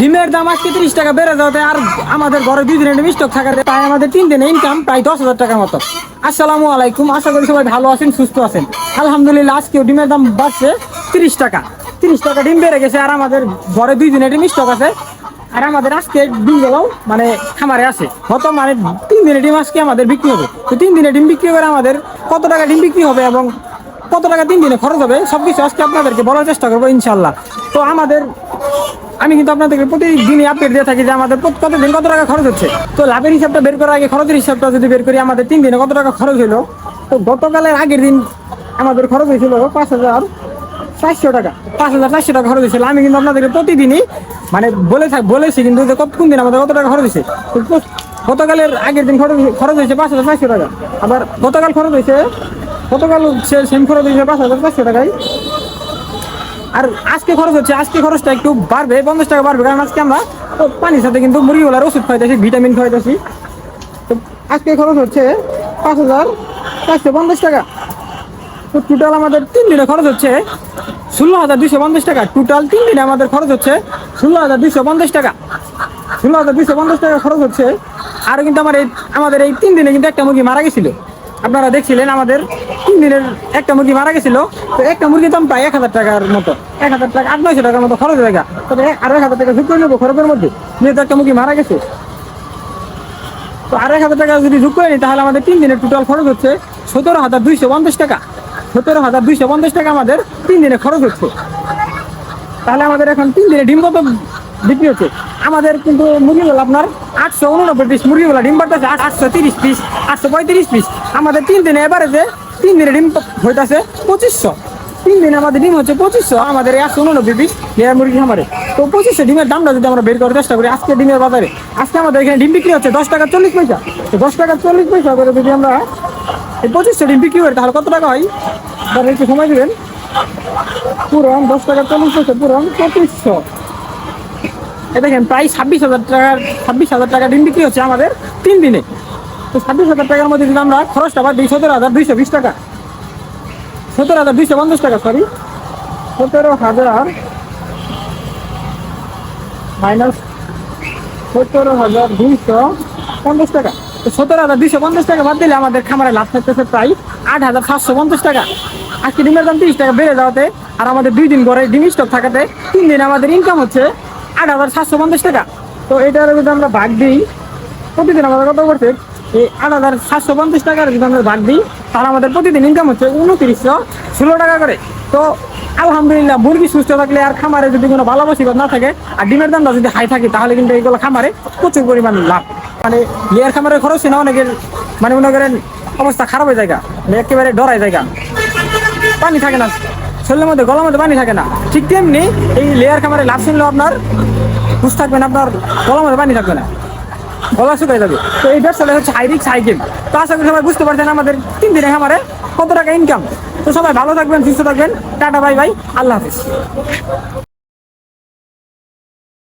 ডিমের দাম আজকে তিরিশ টাকা বেড়ে যাওয়াতে আর আমাদের ঘরে দুই দিনের স্টক থাকাতে তাই আমাদের তিন দিনে ইনকাম প্রায় দশ হাজার টাকার মতো। আসসালামু আলাইকুম, আশা করি সবাই ভালো আছেন, সুস্থ আছেন। আলহামদুলিল্লাহ, আজকেও ডিমের দাম বাড়ছে তিরিশ টাকা। তিরিশ টাকা ডিম বেড়ে গেছে আর আমাদের ঘরে দুই দিনের ডিম আছে। আর আমাদের আজকে ডিমগুলোও মানে খামারে আছে। কত মানে তিন দিনের ডিম আজকে আমাদের বিক্রি হবে। তো তিন দিনে ডিম বিক্রি করে আমাদের কত টাকা ডিম বিক্রি হবে এবং কত টাকা তিন দিনে খরচ হবে সব কিছু আজকে আপনাদেরকে বলার চেষ্টা করব ইনশাল্লাহ তো আমাদের আমি কিন্তু আপনাদেরকে প্রতিদিনই আপডেট দিয়ে থাকি যে আমাদের কতদিন কত টাকা খরচ হচ্ছে। তো লাভের হিসাবটা বের করার আগে খরচের হিসাবটা যদি বের করি, আমাদের তিন দিনে কত টাকা খরচ হলো তো গতকালের আগের দিন আমাদের খরচ হয়েছিল পাঁচ হাজার চারশো টাকা। পাঁচ হাজার চারশো টাকা খরচ হয়েছিল আমি কিন্তু আপনাদেরকে প্রতিদিনই মানে বলে থাক বলেছি কিন্তু যে কত কোন দিন আমাদের কত টাকা খরচ হয়েছে গতকালের আগের দিন খরচ খরচ হয়েছে পাঁচ হাজার চারশো টাকা। আবার গতকাল খরচ হয়েছে গতকাল সেম খরচ হয়েছে পাঁচ হাজার চারশো টাকায়। আর আজকে খরচ হচ্ছে, আজকে খরচটা একটু বাড়বে, পঞ্চাশ টাকা বাড়বে, কারণ আজকে আমরা পানির সাথে কিন্তু মুরগিগুলার ওষুধ খাইতেছি ভিটামিন খাইতেছি তো আজকে খরচ হচ্ছে পাঁচ হাজার চারশো পঞ্চাশ টাকা। তো টোটাল আমাদের তিন দিনে খরচ হচ্ছে ষোলো হাজার দুশো পঞ্চাশ টাকা। টোটাল তিন দিনে আমাদের খরচ হচ্ছে ষোলো হাজার দুশো পঞ্চাশ টাকা। ষোলো হাজার দুশো পঞ্চাশ টাকা খরচ হচ্ছে, আর কিন্তু আমার এই আমাদের এই তিন দিনে কিন্তু একটা মুরগি মারা গেছিল। আপনারা দেখছিলেন আমাদের দিনের একটা মুরগি মারা গেছিল, তো একটা মুরগির দাম প্রায় এক হাজার টাকার মতো। এক হাজার টাকা, আট, নয়শো টাকার মতো খরচ হয়ে গেছে তবে আরও এক হাজার টাকা যোগ করে নেব খরচের মধ্যে, যেহেতু একটা মুরগি মারা গেছে। তো আড়াই হাজার টাকা যদি যোগ করে নিই তাহলে আমাদের তিন দিনের টোটাল খরচ হচ্ছে সতেরো হাজার দুইশো পঞ্চাশ টাকা। সতেরো হাজার দুইশো পঞ্চাশ টাকা আমাদের তিন দিনে খরচ হচ্ছে। তাহলে আমাদের এখন তিন দিনে ডিম কত বিক্রি হচ্ছে? আমাদের কিন্তু মুরগিগুলো আপনার আটশো উননব্বই পিস মুরগিগুলো ডিম পাঠাচ্ছে আটশো তিরিশ পিস, আটশো পঁয়ত্রিশ পিস। আমাদের তিন দিনে এবারে যে তিন দিনে ডিম হইতাছে পঁচিশশো। তিন দিনে আমাদের ডিম হচ্ছে পঁচিশশো, আমাদের একশো উননব্বই পিস লেয়ার মুরগি খামারে। তো পঁচিশশো ডিমের দামটা যদি আমরা বের করার চেষ্টা করি, আজকে ডিমের বাজারে, আজকে আমাদের এখানে ডিম বিক্রি হচ্ছে দশ টাকা চল্লিশ পয়সা। তো দশ টাকা চল্লিশ পয়সা করে যদি আমরা এই পঁচিশশো ডিম বিক্রি করি, তাহলে কত টাকা হয়? তাহলে একটু সময় দিবেন। পুরন দশ টাকা চল্লিশ পয়সা পুরন পঁচিশশো। এ দেখেন, প্রায় ছাব্বিশ হাজার টাকার, ছাব্বিশ হাজার টাকা ডিম বিক্রি হচ্ছে আমাদের তিন দিনে। তো ছাব্বিশ হাজার টাকার মধ্যে যদি আমরা খরচটা বাদ দিই সতেরো হাজার দুইশো বিশ টাকা। সতেরো হাজার দুইশো পঞ্চাশ টাকা সরি সতেরো হাজার মাইনাস সতেরো হাজার দুইশো পঞ্চাশ টাকা। তো সতেরো হাজার দুইশো পঞ্চাশ টাকা বাদ দিলে আমাদের খামারে লাভ থাকতেছে প্রায় আট হাজার সাতশো পঞ্চাশ টাকা। আজকে ডিমের দাম তিরিশ টাকা বেড়ে যাওয়াতে আর আমাদের দুই দিন ঘরে ডিম স্টক থাকাতে তিন দিন আমাদের ইনকাম হচ্ছে আট হাজার সাতশো পঞ্চাশ টাকা। তো এটার যদি আমরা ভাগ দিই, প্রতিদিন আমাদের কত করছে? এই আট হাজার সাতশো পঞ্চাশ টাকার যদি আমরা ভাগ দিই, তাহলে আমাদের প্রতিদিন ইনকাম হচ্ছে উনত্রিশশো ষোলো টাকা করে। তো আলহামদুলিল্লাহ, মুরগি সুস্থ থাকলে আর খামারে যদি কোনো ভালো বসিবাদ না থাকে আর ডিমের দামটা যদি হাই থাকে, তাহলে কিন্তু এইগুলো খামারে প্রচুর পরিমাণ লাভ। মানে লেয়ার খামারের খরচ না, অনেকের মানে মনে করেন অবস্থা খারাপ হয়ে জায়গা মানে একেবারে ডরাই জায়গা। পানি থাকে না, শরীরের মধ্যে, গলার মধ্যে পানি থাকে না। ঠিক তেমনি এই লেয়ার খামারে লাভ শুনলেও আপনার হুশ থাকবে না, আপনার গলার মধ্যে পানি থাকবে না। গলা শুকাই যাবে। তো এই ব্যবসাটা হচ্ছে হাই রিক্স হাই গেম তো আশা করি সবাই বুঝতে পারছেন আমাদের তিন দিনে খামারে কত টাকা ইনকাম তো সবাই ভালো থাকবেন, সুস্থ থাকবেন। টাটা বাই বাই আল্লাহ হাফিজ।